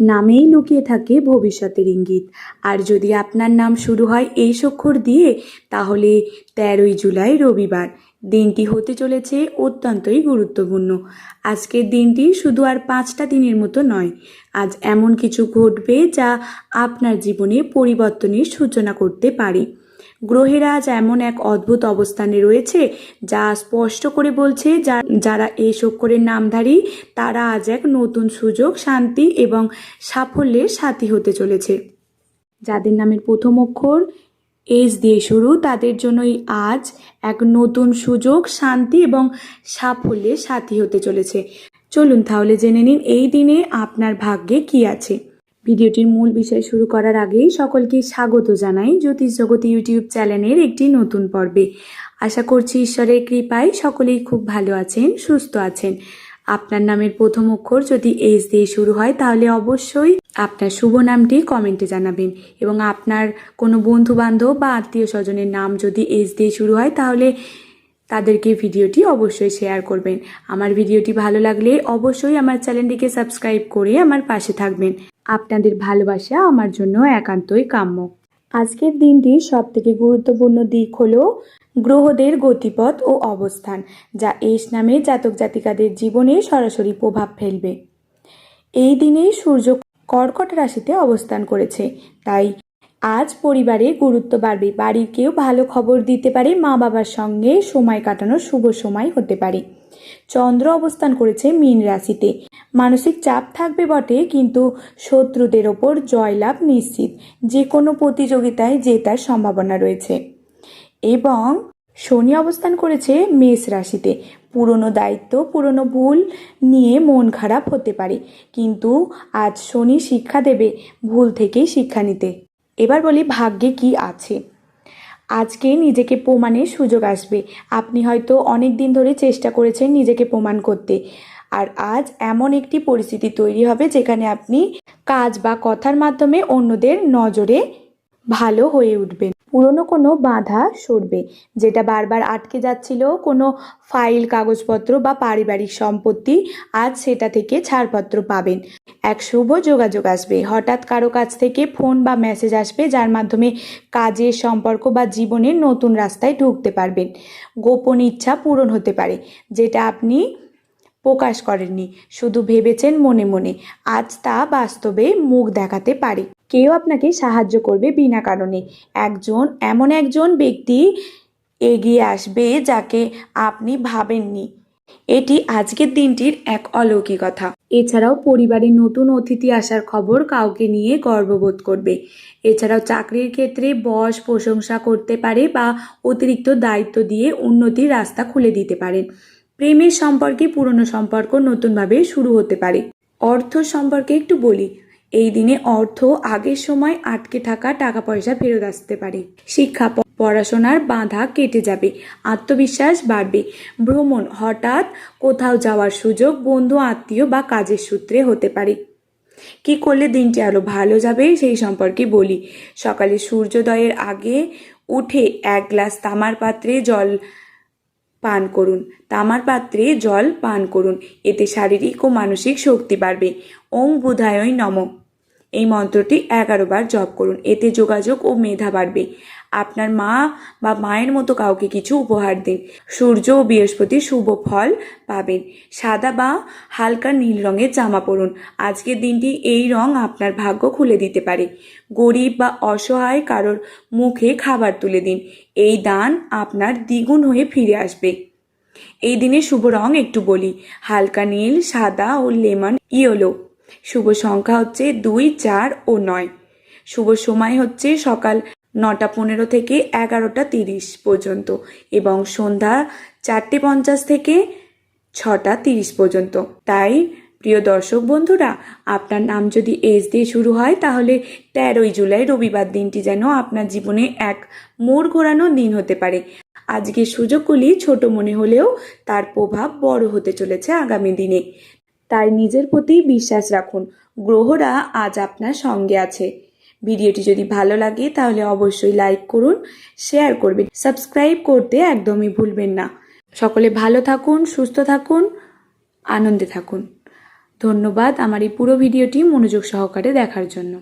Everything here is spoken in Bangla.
নামেই লুকিয়ে থাকে ভবিষ্যতের ইঙ্গিত। আর যদি আপনার নাম শুরু হয় এই অক্ষর দিয়ে, তাহলে তেরোই জুলাই রবিবার। দিনটি হতে চলেছে অত্যন্তই গুরুত্বপূর্ণ। আজকের দিনটি শুধু আর পাঁচটা দিনের মতো নয়, আজ এমন কিছু ঘটবে যা আপনার জীবনে পরিবর্তনের সূচনা করতে পারে। গ্রহেরা আজ এমন এক অদ্ভুত অবস্থানে রয়েছে, যা স্পষ্ট করে বলছে যা, যারা এই অক্ষরের নামধারী, তারা আজ এক নতুন সুযোগ, শান্তি এবং সাফল্যের সাথী হতে চলেছে। যাদের নামের প্রথম অক্ষর এস দিয়ে শুরু, তাদের জন্যই আজ এক নতুন সুযোগ, শান্তি এবং সাফল্যের সাথী হতে চলেছে। চলুন তাহলে জেনে নিন, এই দিনে আপনার ভাগ্যে কি আছে। ভিডিওটির মূল বিষয় শুরু করার আগেই সকলকে স্বাগত জানাই জ্যোতিষ জগৎ ইউটিউব চ্যানেলের একটি নতুন পর্বে। আশা করছি ঈশ্বরের কৃপায় সকলেই খুব ভালো আছেন, সুস্থ আছেন। আপনার নামের প্রথম অক্ষর যদি এস দিয়ে শুরু হয়, তাহলে অবশ্যই আপনার শুভ নামটি কমেন্টে জানাবেন এবং আপনার কোনো বন্ধু বান্ধব বা আত্মীয় স্বজনের নাম যদি এস দিয়ে শুরু হয়, তাহলে তাদেরকে ভিডিওটি অবশ্যই শেয়ার করবেন। আমার ভিডিওটি ভালো লাগলে অবশ্যই আমার চ্যানেলটিকে সাবস্ক্রাইব করে আমার পাশে থাকবেন। আপনাদের ভালোবাসা আমার জন্য একান্তই কাম্য। আজকের দিনটির সবথেকে গুরুত্বপূর্ণ দিক হলো গ্রহদের গতিপথ ও অবস্থান, যা এস নামে জাতক জাতিকাদের জীবনে সরাসরি প্রভাব ফেলবে। এই দিনে সূর্য কর্কট রাশিতে অবস্থান করেছে, তাই আজ পরিবারে গুরুত্ব বাড়বে। বাড়ির কেউ ভালো খবর দিতে পারে মা বাবার সঙ্গে সময় কাটানোর শুভ সময় হতে পারে। চন্দ্র অবস্থান করেছে মীন রাশিতে মানসিক চাপ থাকবে বটে, কিন্তু শত্রুদের ওপর জয়লাভ নিশ্চিত। যে কোনো প্রতিযোগিতায় জেতার সম্ভাবনা রয়েছে। এবং শনি অবস্থান করেছে মেষ রাশিতে। পুরনো দায়িত্ব, পুরনো ভুল নিয়ে মন খারাপ হতে পারে, কিন্তু আজ শনি শিক্ষা দেবে ভুল থেকেই শিক্ষা নিতে। এবার বলি ভাগ্যে কি আছে। আজকে নিজেকে প্রমাণের সুযোগ আসবে। আপনি হয়তো অনেক দিন ধরে চেষ্টা করেছেন নিজেকে প্রমাণ করতে। আর আজ এমন একটি পরিস্থিতি তৈরি হবে যেখানে আপনি কাজ বা কথার মাধ্যমে অন্যদের নজরে ভালো হয়ে উঠবেন। পুরনো কোনো বাধা সরবে, যেটা বারবার আটকে যাচ্ছিল, কোনো ফাইল, কাগজপত্র বা পারিবারিক সম্পত্তি, আজ সেটা থেকে ছাড়পত্র পাবেন। এক শুভ যোগাযোগ আসবে। হঠাৎ কারও কাছ থেকে ফোন বা মেসেজ আসবে, যার মাধ্যমে কাজের সম্পর্ক বা জীবনের নতুন রাস্তায় ঢুকতে পারবেন। গোপন ইচ্ছা পূরণ হতে পারে, যেটা আপনি প্রকাশ করেননি। শুধু ভেবেছেন মনে মনে। আজ তা বাস্তবে মুখ দেখাতে পারে। কেউ আপনাকে সাহায্য করবে বিনা কারণে। একজন, এমন একজন ব্যক্তি এগিয়ে আসবে যাকে আপনি ভাবেননি। এটি আজকের দিনটির এক অলৌকিকতা। এছাড়াও পরিবারে নতুন অতিথি আসার খবর কাউকে নিয়ে গর্ববোধ করবে। এছাড়াও চাকরির ক্ষেত্রে বস প্রশংসা করতে পারে বা অতিরিক্ত দায়িত্ব দিয়ে উন্নতির রাস্তা খুলে দিতে পারেন। প্রেমের সম্পর্কে পুরনো সম্পর্ক নতুনভাবে শুরু হতে পারে। অর্থ সম্পর্কে একটু বলি। এই দিনে অর্থ আগের সময় আটকে থাকা টাকা পয়সা ফেরত আসতে পারে। শিক্ষা, পড়াশোনার বাধা কেটে যাবে। আত্মবিশ্বাস বাড়বে। ভ্রমণ হঠাৎ কোথাও যাওয়ার সুযোগ বন্ধু, আত্মীয় বা কাজের সূত্রে হতে পারে। কি করলে দিনটি আরও ভালো যাবে সেই সম্পর্কে বলি। সকালে সূর্যোদয়ের আগে উঠে এক গ্লাস তামার পাত্রে জল পান করুন। তামার পাত্রে জল পান করুন। এতে শারীরিক ও মানসিক শক্তি বাড়বে। ওং বুধায়ই নম। এই মন্ত্রটি এগারো বার জপ করুন। এতে যোগাযোগ ও মেধা বাড়বে। আপনার মা বা মায়ের মতো কাউকে কিছু উপহার দিন। সূর্য ও বৃহস্পতি শুভ ফল পাবেন। সাদা বা হালকা নীল রঙের জামা পরুন। আজকের দিনটি এই রং আপনার ভাগ্য খুলে দিতে পারে। গরিব বা অসহায় কারোর মুখে খাবার তুলে দিন। এই দান আপনার দ্বিগুণ হয়ে ফিরে আসবে। এই দিনে শুভ রং একটু বলি। হালকা নীল, সাদা ও লেমন, ইয়েলো। শুভ সংখ্যা হচ্ছে দুই, চার ও নয়। শুভ সময় হচ্ছে সকাল নটা পনেরো থেকে এগারোটা তিরিশ পর্যন্ত এবং সন্ধ্যা চারটে পঞ্চাশ থেকে ছটা তিরিশ পর্যন্ত। তাই, প্রিয় দর্শক বন্ধুরা, আপনার নাম যদি এস দিয়ে শুরু হয়, তাহলে তেরোই জুলাই রবিবার দিনটি যেন আপনার জীবনে এক মোড় ঘোরানো দিন হতে পারে। আজকের সুযোগগুলি ছোট মনে হলেও তার প্রভাব বড় হতে চলেছে আগামী দিনে। তাই নিজের প্রতি বিশ্বাস রাখুন। গ্রহরা আজ আপনার সঙ্গে আছে। ভিডিওটি যদি ভালো লাগে তাহলে অবশ্যই লাইক করুন, শেয়ার করবেন। সাবস্ক্রাইব করতে একদমই ভুলবেন না। সকলে ভালো থাকুন, সুস্থ থাকুন, আনন্দে থাকুন। ধন্যবাদ আমার এই পুরো ভিডিওটি মনোযোগ সহকারে দেখার জন্য।